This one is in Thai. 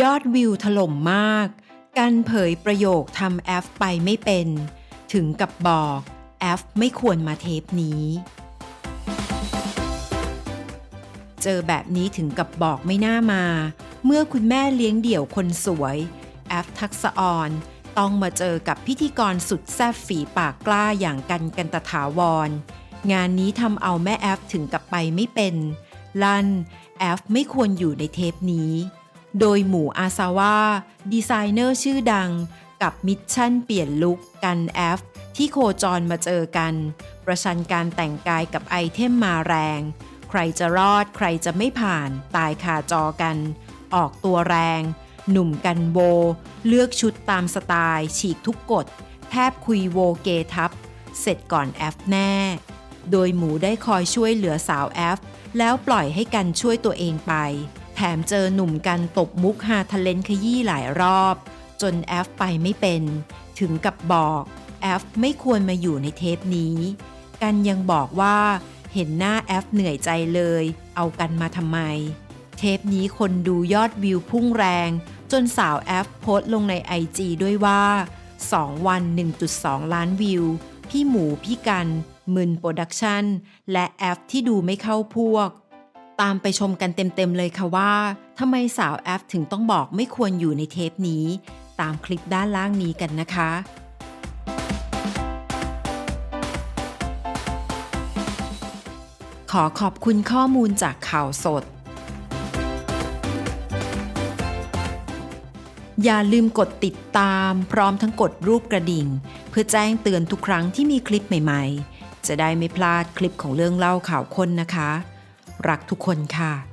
ยอดวิวถล่มมากการเผยประโยคทำแอฟไปไม่เป็น ถึงกับบอกแอฟไม่ควรมาเทปนี้ เจอแบบนี้ถึงกับบอกไม่น่ามา เมื่อคุณแม่เลี้ยงเดี่ยวคนสวย แอฟทักษะออนต้องมาเจอกับพิธีกรสุดแซ่บฝีปากกล้าอย่างกันกันตถาวร งานนี้ทำเอาแม่แอฟถึงกับไปไม่เป็น ลันแอฟไม่ควรอยู่ในเทปนี้ โดยหมูอาซาว่าดีไซเนอร์ชื่อดัง กับมิชชั่นเปลี่ยนลุคกันแอฟที่โคจรมาเจอกัน ประชันการแต่งกายกับไอเทมมาแรง ใครจะรอดใครจะไม่ผ่านตายคาจอกัน ออกตัวแรง หนุ่มกันโวเลือกชุดตามสไตล์ฉีกทุกกฎ แทบคุยโวเกทับ เสร็จก่อนแอฟแน่ โดยหมูได้คอยช่วยเหลือสาวแอฟแล้วปล่อยให้กันช่วยตัวเองไป แถมเจอหนุ่มกันตบมุกฮาทะเลนขยี้หลายรอบ จนแอฟไปไม่เป็น ถึงกับบอกแอฟไม่ควรมาอยู่ในเทปนี้ กันยังบอกว่าเห็นหน้าแอฟเหนื่อยใจเลย เอากันมาทำไม เทปนี้คนดูยอดวิวพุ่งแรง จนสาวแอฟโพสลงในไอจีด้วยว่า 2 วัน 1.2 ล้านวิว พี่หมูพี่กัน มึนโปรดักชันและแอฟที่ดูไม่เข้าพวก ตามไปชมกันเต็มๆเลยค่ะว่าทำไมสาวแอฟถึงต้องบอกไม่ควรอยู่ในเทปนี้ ตามคลิปด้านล่างนี้กันนะคะ ขอขอบคุณข้อมูลจากข่าวสด อย่าลืมกดติดตามพร้อมทั้งกดรูปกระดิ่ง เพื่อแจ้งเตือนทุกครั้งที่มีคลิปใหม่ๆ จะได้ไม่พลาดคลิปของเรื่องเล่าข่าวค้นนะคะ รักทุกคนค่ะ